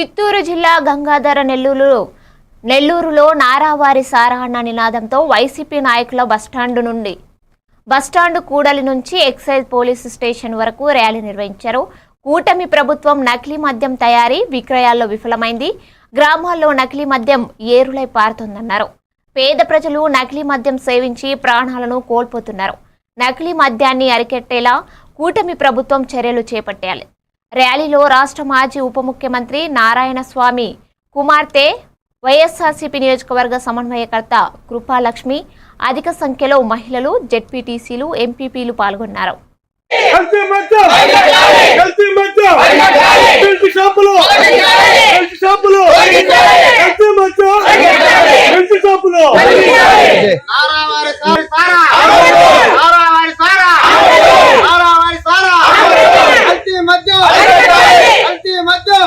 చిత్తూరు జిల్లా గంగాధర నెల్లూరులో నెల్లూరులో నారావారి సారా అన్న నినాదంతో వైసీపీ నాయకుల బస్టాండు నుండి. బస్టాండు కూడలి నుంచి ఎక్సైజ్ పోలీసు స్టేషన్ వరకు ర్యాలీ నిర్వహించారు. కూటమి ప్రభుత్వం నకిలీ మద్యం తయారీ విక్రయాల్లో విఫలమైంది. గ్రామాల్లో నకిలీ మద్యం ఏరులై పారుతోందన్నారు. పేద ప్రజలు నకిలీ మద్యం సేవించి ప్రాణాలను కోల్పోతున్నారు. నకిలీ మద్యాన్ని అరికెట్టేలా కూటమి ప్రభుత్వం చర్యలు చేపట్టాలి. ర్యాలీలో రాష్ట్ర మాజీ ఉప ముఖ్యమంత్రి నారాయణ స్వామి కుమార్తె వైఎస్ఆర్సీపీ నియోజకవర్గ సమన్వయకర్త కృపాలక్ష్మి అధిక సంఖ్యలో మహిళలు జెడ్పీటీసీలు ఎంపీపీలు పాల్గొన్నారు. కల్తీ మద్యం కల్తీ మద్యం కల్తీ షాపులు కల్తీ షాపులు కల్తీ మద్యం కల్తీ షాపులు నారావారి సారి సారా నారావారి సారా నారావారి సారా కల్తీ మద్యం కల్తీ మద్యం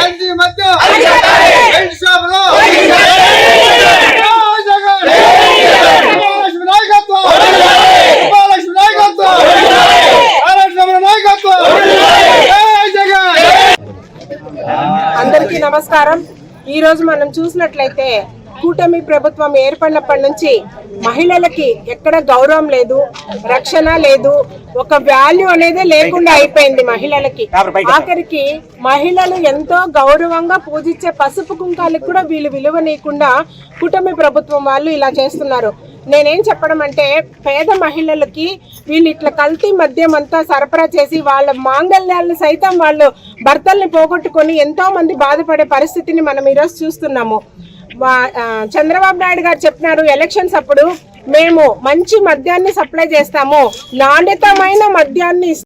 కల్తీ మద్యం కల్తీ షాపులో జగన్ మహాలక్ష్మి నాయకత్వం మహాలక్ష్మి నాయకత్వం మహాలక్ష్మి నాయకత్వం జై జగన్ అందరికీ నమస్కారం. ఈ రోజు మనం చూసినట్లయితే కూటమి ప్రభుత్వం ఏర్పడినప్పటి నుంచి మహిళలకి ఎక్కడ గౌరవం లేదు రక్షణ లేదు ఒక వాల్యూ అనేది లేకుండా అయిపోయింది మహిళలకి. ఆఖరికి మహిళలు ఎంతో గౌరవంగా పూజించే పసుపు కుంకాలకు కూడా వీళ్ళు విలువనీయకుండా కూటమి ప్రభుత్వం వాళ్ళు ఇలా చేస్తున్నారు. నేనేం చెప్పడం అంటే పేద మహిళలకి వీళ్ళు ఇట్లా కల్తీ మద్యం అంతా సరఫరా చేసి వాళ్ళ మాంగళ్యాలను సైతం వాళ్ళు భర్తల్ని పోగొట్టుకొని ఎంతో మంది బాధపడే పరిస్థితిని మనం ఈరోజు చూస్తున్నాము. చంద్రబాబు నాయుడు గారు చెప్పినారు ఎలక్షన్స్ అప్పుడు మేము మంచి మద్యాన్ని సప్లై చేస్తాము. నాణ్యతమైన మద్యాన్ని